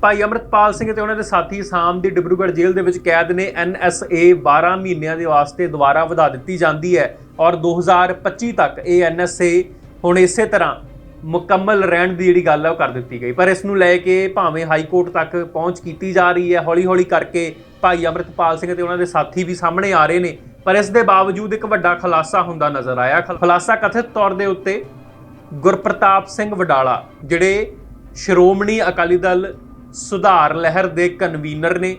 ਭਾਈ ਅਮਰਤਪਾਲ ਸਿੰਘ ਤੇ ਉਹਨਾਂ ਦੇ ਸਾਥੀ ਸਾਮ ਦੀ ਡਿਬਰੂਗੜ੍ਹ ਜੇਲ੍ਹ ਦੇ ਵਿੱਚ ਕੈਦ ਨੇ ਐਨਐਸਏ 12 ਮਹੀਨਿਆਂ ਦੇ ਵਾਸਤੇ ਦੁਬਾਰਾ ਵਧਾ ਦਿੱਤੀ ਜਾਂਦੀ ਹੈ ਔਰ 2025 ਤੱਕ ਇਹ ਐਨਐਸਏ ਹੁਣ ਇਸੇ ਤਰ੍ਹਾਂ ਮੁਕੰਮਲ ਰਹਿਣ ਦੀ ਜਿਹੜੀ ਗੱਲ ਹੈ ਉਹ ਕਰ ਦਿੱਤੀ ਗਈ। ਪਰ ਇਸ ਨੂੰ ਲੈ ਕੇ ਭਾਵੇਂ ਹਾਈ ਕੋਰਟ ਤੱਕ ਪਹੁੰਚ ਕੀਤੀ ਜਾ ਰਹੀ ਹੈ ਹੌਲੀ-ਹੌਲੀ ਕਰਕੇ ਭਾਈ ਅਮਰਤਪਾਲ ਸਿੰਘ ਤੇ ਉਹਨਾਂ ਦੇ ਸਾਥੀ ਵੀ ਸਾਹਮਣੇ ਆ ਰਹੇ ਨੇ, ਪਰ ਇਸ ਦੇ ਬਾਵਜੂਦ ਇੱਕ ਵੱਡਾ ਖੁਲਾਸਾ ਹੁੰਦਾ ਨਜ਼ਰ ਆਇਆ। ਖੁਲਾਸਾ ਕਥਿਤ ਤੌਰ ਦੇ ਉੱਤੇ ਗੁਰਪ੍ਰਤਾਪ ਸਿੰਘ ਵਡਾਲਾ, ਜਿਹੜੇ ਸ਼੍ਰੋਮਣੀ ਅਕਾਲੀ ਦਲ ਸੁਧਾਰ ਲਹਿਰ ਦੇ ਕਨਵੀਨਰ ਨੇ।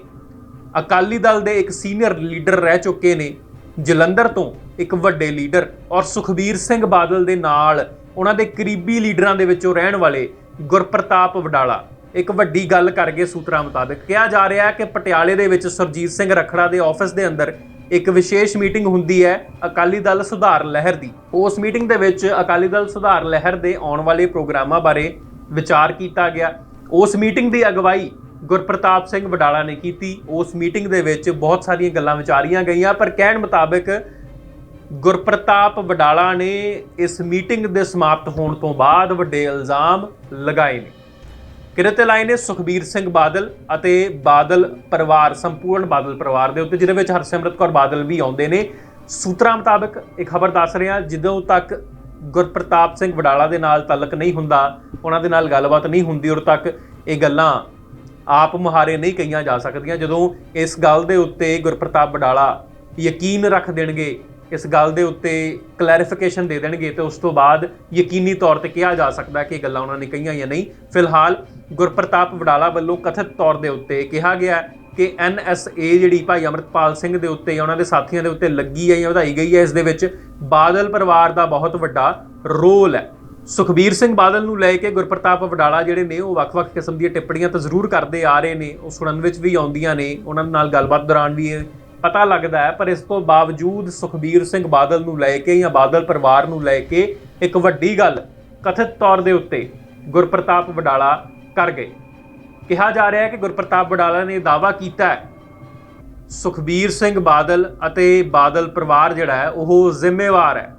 ਅਕਾਲੀ ਦਲ ਦੇ ਇੱਕ ਸੀਨੀਅਰ ਲੀਡਰ ਰਹਿ ਚੁੱਕੇ ਨੇ, ਜਲੰਧਰ ਤੋਂ ਇੱਕ ਵੱਡੇ ਲੀਡਰ ਔਰ ਸੁਖਬੀਰ ਸਿੰਘ ਬਾਦਲ ਦੇ ਨਾਲ ਉਹਨਾਂ ਦੇ ਕਰੀਬੀ ਲੀਡਰਾਂ ਦੇ ਵਿੱਚੋਂ ਰਹਿਣ ਵਾਲੇ ਗੁਰਪ੍ਰਤਾਪ ਵਡਾਲਾ। ਇੱਕ ਵੱਡੀ ਗੱਲ ਕਰਕੇ ਸੂਤਰਾਂ ਮੁਤਾਬਕ ਕਿਹਾ ਜਾ ਰਿਹਾ ਹੈ ਕਿ ਪਟਿਆਲੇ ਦੇ ਵਿੱਚ ਸੁਰਜੀਤ ਸਿੰਘ ਰਖੜਾ ਦੇ ਆਫਿਸ ਦੇ ਅੰਦਰ ਇੱਕ ਵਿਸ਼ੇਸ਼ ਮੀਟਿੰਗ ਹੁੰਦੀ ਹੈ ਅਕਾਲੀ ਦਲ ਸੁਧਾਰ ਲਹਿਰ ਦੀ। ਉਸ ਮੀਟਿੰਗ ਦੇ ਵਿੱਚ ਅਕਾਲੀ ਦਲ ਸੁਧਾਰ ਲਹਿਰ ਦੇ ਆਉਣ ਵਾਲੇ ਪ੍ਰੋਗਰਾਮਾਂ ਬਾਰੇ ਵਿਚਾਰ ਕੀਤਾ ਗਿਆ। ਉਸ ਮੀਟਿੰਗ ਦੀ ਅਗਵਾਈ ਗੁਰਪ੍ਰਤਾਪ ਸਿੰਘ ਵਡਾਲਾ ਨੇ ਕੀਤੀ। ਉਸ ਮੀਟਿੰਗ ਦੇ ਵਿੱਚ ਬਹੁਤ ਸਾਰੀਆਂ ਗੱਲਾਂ ਵਿਚਾਰੀਆਂ ਗਈਆਂ, ਪਰ ਕਹਿਣ ਮੁਤਾਬਕ ਗੁਰਪ੍ਰਤਾਪ ਵਡਾਲਾ ਨੇ ਇਸ ਮੀਟਿੰਗ ਦੇ ਸਮਾਪਤ ਹੋਣ ਤੋਂ ਬਾਅਦ ਵੱਡੇ ਇਲਜ਼ਾਮ ਲਗਾਏ ਨੇ। ਕਿਰਤ ਲਾਏ ਨੇ? ਸੁਖਬੀਰ ਸਿੰਘ ਬਾਦਲ ਅਤੇ ਬਾਦਲ ਪਰਿਵਾਰ, ਸੰਪੂਰਨ ਬਾਦਲ ਪਰਿਵਾਰ ਦੇ ਉੱਤੇ, ਜਿਹਦੇ ਵਿੱਚ ਹਰਸਿਮਰਤ ਕੌਰ ਬਾਦਲ ਵੀ ਆਉਂਦੇ ਨੇ। ਸੂਤਰਾਂ ਮੁਤਾਬਕ ਇੱਕ ਖਬਰ ਦੱਸ ਰਿਹਾ, ਜਦੋਂ ਤੱਕ ਗੁਰਪ੍ਰਤਾਪ ਸਿੰਘ ਵਡਾਲਾ ਦੇ ਨਾਲ ਤਾਲਕ ਨਹੀਂ ਹੁੰਦਾ, ਉਹਨਾਂ ਦੇ ਨਾਲ ਗੱਲਬਾਤ ਨਹੀਂ ਹੁੰਦੀ ਉਦੋਂ ਤੱਕ ਇਹ ਗੱਲਾਂ ਆਪ ਮੁਹਾਰੇ ਨਹੀਂ ਕਹੀਆਂ ਜਾ ਸਕਦੀਆਂ। ਜਦੋਂ ਇਸ ਗੱਲ ਦੇ ਉੱਤੇ ਗੁਰਪ੍ਰਤਾਪ ਵਡਾਲਾ ਯਕੀਨ ਰੱਖ ਦੇਣਗੇ, ਇਸ ਗੱਲ ਦੇ ਉੱਤੇ ਕਲੈਰੀਫਿਕੇਸ਼ਨ ਦੇ ਦੇਣਗੇ, ਤੇ ਉਸ ਤੋਂ ਬਾਅਦ ਯਕੀਨੀ ਤੌਰ ਤੇ ਕਿਹਾ ਜਾ ਸਕਦਾ ਕਿ ਇਹ ਗੱਲਾਂ ਉਹਨਾਂ ਨੇ ਕਹੀਆਂ ਜਾਂ ਨਹੀਂ। ਫਿਲਹਾਲ ਗੁਰਪ੍ਰਤਾਪ ਵਡਾਲਾ ਵੱਲੋਂ ਕਥਿਤ ਤੌਰ ਦੇ ਉੱਤੇ ਕਿਹਾ ਗਿਆ ਕਿ ਐਨਐਸਏ ਜਿਹੜੀ ਭਾਈ ਅਮਰਤਪਾਲ ਸਿੰਘ ਦੇ ਉੱਤੇ ਜਾਂ ਉਹਨਾਂ ਦੇ ਸਾਥੀਆਂ ਦੇ ਉੱਤੇ ਲੱਗੀ ਹੈ ਜਾਂ ਵਧਾਈ ਗਈ ਹੈ, ਇਸ ਦੇ ਵਿੱਚ ਬਾਦਲ ਪਰਿਵਾਰ ਦਾ ਬਹੁਤ ਵੱਡਾ ਰੋਲ ਹੈ। ਸੁਖਬੀਰ ਸਿੰਘ ਬਾਦਲ ਨੂੰ ਲੈ ਕੇ ਗੁਰਪ੍ਰਤਾਪ ਵਡਾਲਾ ਜਿਹੜੇ ਨੇ, ਉਹ ਵੱਖ-ਵੱਖ ਕਿਸਮ ਦੀਆਂ ਟਿੱਪਣੀਆਂ ਤਾਂ ਜ਼ਰੂਰ ਕਰਦੇ ਆ ਰਹੇ ਨੇ, ਉਹ ਸੁਣਨ ਵਿੱਚ ਵੀ ਆਉਂਦੀਆਂ ਨੇ, ਉਹਨਾਂ ਨਾਲ ਗੱਲਬਾਤ ਦੌਰਾਨ ਵੀ ਇਹ ਪਤਾ ਲੱਗਦਾ ਹੈ, ਪਰ ਇਸ ਤੋਂ ਬਾਵਜੂਦ ਸੁਖਬੀਰ ਸਿੰਘ ਬਾਦਲ ਨੂੰ ਲੈ ਕੇ ਜਾਂ ਬਾਦਲ ਪਰਿਵਾਰ ਨੂੰ ਲੈ ਕੇ ਇੱਕ ਵੱਡੀ ਗੱਲ ਕਥਿਤ ਤੌਰ ਦੇ ਉੱਤੇ ਗੁਰਪ੍ਰਤਾਪ ਵਡਾਲਾ ਕਰ ਗਏ। ਕਿਹਾ ਜਾ ਰਿਹਾ ਹੈ ਕਿ ਗੁਰਪ੍ਰਤਾਪ ਬਡਾਲਾ ਨੇ ਦਾਅਵਾ ਕੀਤਾ ਹੈ। ਸੁਖਬੀਰ ਸਿੰਘ ਬਾਦਲ ਅਤੇ ਬਾਦਲ ਪਰਿਵਾਰ ਜਿਹੜਾ ਹੈ, ਉਹ ਜ਼ਿੰਮੇਵਾਰ ਹੈ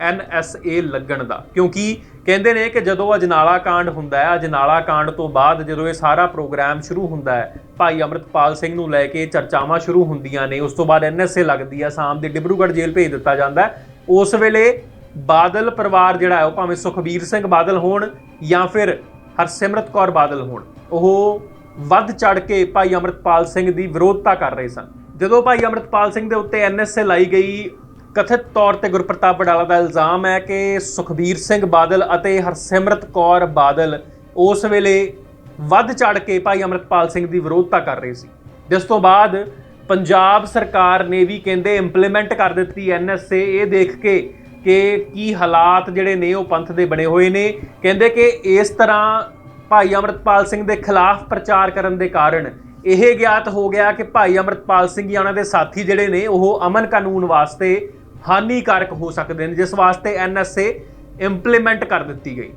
ਐਨਐਸਏ ਲੱਗਣ ਦਾ। ਕਿਉਂਕਿ ਕਹਿੰਦੇ ਨੇ ਕਿ ਜਦੋਂ ਅਜਨਾਲਾ ਕਾਂਡ ਹੁੰਦਾ ਹੈ, ਅਜਨਾਲਾ ਕਾਂਡ ਤੋਂ ਬਾਅਦ ਜਦੋਂ ਇਹ ਸਾਰਾ ਪ੍ਰੋਗਰਾਮ ਸ਼ੁਰੂ ਹੁੰਦਾ ਹੈ, ਭਾਈ ਅਮਰਤਪਾਲ ਸਿੰਘ ਨੂੰ ਲੈ ਕੇ ਚਰਚਾਵਾਂ ਸ਼ੁਰੂ ਹੁੰਦੀਆਂ ਨੇ। ਉਸ ਤੋਂ ਬਾਅਦ ਐਨਐਸਏ ਲੱਗਦੀ ਹੈ, ਸ਼ਾਮ ਦੇ ਡਿਬਰੂਗੜ੍ਹ ਜੇਲ੍ਹ ਭੇਜ ਦਿੱਤਾ ਜਾਂਦਾ ਉਸ ਵੇਲੇ ਬਾਦਲ ਪਰਿਵਾਰ ਜਿਹੜਾ ਹੈ, ਉਹ ਭਾਵੇਂ ਸੁਖਬੀਰ ਸਿੰਘ ਬਾਦਲ ਹੋਣ ਜਾਂ ਫਿਰ ਹਰਸਿਮਰਤ ਕੌਰ ਬਾਦਲ ਹੋਣ ਉਹ ਵੱਧ ਚੜ ਕੇ ਭਾਈ ਅਮਰਤਪਾਲ ਸਿੰਘ ਦੀ ਵਿਰੋਧਤਾ ਕਰ ਰਹੇ ਸਨ। ਜਦੋਂ ਭਾਈ ਅਮਰਤਪਾਲ ਸਿੰਘ ਦੇ ਉੱਤੇ ਐਨਐਸਏ ਲਾਈ ਗਈ, ਕਥਿਤ ਤੌਰ ਤੇ ਗੁਰਪ੍ਰਤਾਪ ਵਡਾਲਾ ਦਾ ਇਲਜ਼ਾਮ ਹੈ ਕਿ ਸੁਖਬੀਰ ਸਿੰਘ ਬਾਦਲ ਅਤੇ ਹਰਸਿਮਰਤ ਕੌਰ ਬਾਦਲ ਉਸ ਵੇਲੇ ਵੱਧ ਚੜ ਕੇ ਭਾਈ ਅਮਰਤਪਾਲ ਸਿੰਘ ਦੀ ਵਿਰੋਧਤਾ ਕਰ ਰਹੇ ਸੀ। ਜਿਸ ਤੋਂ ਬਾਅਦ ਪੰਜਾਬ ਸਰਕਾਰ ਨੇ ਵੀ ਕਹਿੰਦੇ ਇੰਪਲੀਮੈਂਟ ਕਰ ਦਿੱਤੀ ਐਨਐਸਏ ਇਹ ਦੇਖ ਕੇ ਕਿ ਕੀ ਹਾਲਾਤ ਜਿਹੜੇ ਨੇ ਉਹ ਪੰਥ ਦੇ ਬਣੇ ਹੋਏ ਨੇ। ਕਹਿੰਦੇ ਕਿ ਇਸ ਤਰ੍ਹਾਂ ਭਾਈ ਅਮਰਤਪਾਲ ਸਿੰਘ ਦੇ ਖਿਲਾਫ ਪ੍ਰਚਾਰ ਕਰਨ ਦੇ ਕਾਰਨ ਇਹ ਗਿਆਤ ਹੋ ਗਿਆ ਕਿ ਭਾਈ ਅਮਰਤਪਾਲ ਸਿੰਘ ਜਾਂ ਉਹਨਾਂ ਦੇ ਸਾਥੀ ਜਿਹੜੇ ਨੇ, ਉਹ ਅਮਨ ਕਾਨੂੰਨ ਵਾਸਤੇ ਹਾਨੀਕਾਰਕ ਹੋ ਸਕਦੇ ਨੇ, ਜਿਸ ਵਾਸਤੇ ਐਨਐਸਏ ਇੰਪਲੀਮੈਂਟ ਕਰ ਦਿੱਤੀ ਗਈ।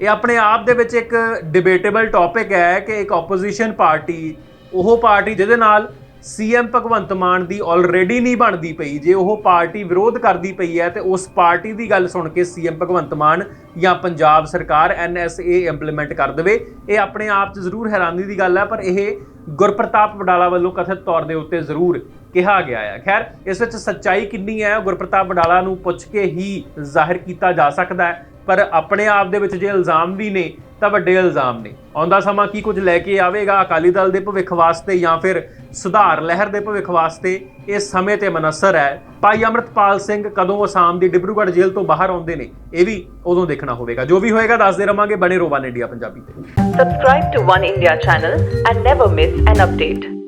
ਇਹ ਆਪਣੇ ਆਪ ਦੇ ਵਿੱਚ ਇੱਕ ਡਿਬੇਟੇਬਲ ਟੌਪਿਕ ਹੈ ਕਿ ਇੱਕ ਆਪੋਜੀਸ਼ਨ ਪਾਰਟੀ, ਉਹ ਪਾਰਟੀ ਜਿਹਦੇ ਨਾਲ ਸੀਐਮ ਭਗਵੰਤ ਮਾਨ ਦੀ ਆਲਰੇਡੀ ਨਹੀਂ ਬਣਦੀ ਪਈ। ਜੇ ਉਹ ਪਾਰਟੀ ਵਿਰੋਧ ਕਰਦੀ ਪਈ ਹੈ, ਤੇ ਉਸ ਪਾਰਟੀ ਦੀ ਗੱਲ ਸੁਣ ਕੇ ਸੀਐਮ ਭਗਵੰਤ ਮਾਨ ਜਾਂ ਪੰਜਾਬ ਸਰਕਾਰ ਐਨਐਸਏ ਇੰਪਲੀਮੈਂਟ ਕਰ ਦੇਵੇ। ਇਹ ਆਪਣੇ ਆਪ 'ਚ ਜ਼ਰੂਰ ਹੈਰਾਨੀ ਦੀ ਗੱਲ ਹੈ, ਪਰ ਇਹ ਗੁਰਪ੍ਰਤਾਪ ਵਡਾਲਾ ਵੱਲੋਂ ਕਥਿਤ ਤੌਰ ਦੇ ਉੱਤੇ ਜ਼ਰੂਰ ਕਿਹਾ ਗਿਆ ਹੈ। ਖੈਰ, ਇਸ ਵਿੱਚ ਸੱਚਾਈ ਕਿੰਨੀ ਹੈ ਗੁਰਪ੍ਰਤਾਪ ਵਡਾਲਾ ਨੂੰ ਪੁੱਛ ਕੇ ਹੀ ਜ਼ਾਹਿਰ ਕੀਤਾ ਜਾ ਸਕਦਾ ਹੈ। ਪਰ ਆਪਣੇ ਆਪ ਦੇ ਵਿੱਚ ਜੇ ਇਲਜ਼ਾਮ ਵੀ ਨੇ ਤਾਂ ਵੱਡੇ ਇਲਜ਼ਾਮ ਨੇ। ਆਉਂਦਾ ਸਮਾਂ ਕੀ ਕੁਝ ਲੈ ਕੇ ਆਵੇਗਾ ਅਕਾਲੀ ਦਲ ਦੇ ਭਵਿੱਖ ਵਾਸਤੇ ਜਾਂ ਫਿਰ ਸੁਧਾਰ ਲਹਿਰ ਦੇ ਭਵਿੱਖ ਵਾਸਤੇ? ਇਹ ਸਮੇਂ ਤੇ ਮਨਸਰ ਹੈ। ਭਾਈ ਅਮਰਤਪਾਲ ਸਿੰਘ ਕਦੋਂ ਅਸਾਮ ਦੀ ਡਿਬਰੂਗੜ੍ਹ ਜੇਲ੍ਹ ਤੋਂ ਬਾਹਰ ਆਉਂਦੇ ਨੇ, ਇਹ ਵੀ ਉਦੋਂ ਦੇਖਣਾ ਹੋਵੇਗਾ। ਜੋ ਵੀ ਹੋਏਗਾ, ਦੱਸਦੇ ਰਵਾਂਗੇ ਬਣੇ ਰੋਵਾਨ ਇੰਡੀਆ ਪੰਜਾਬੀ ਤੇ। Subscribe to One India channel and never miss an update.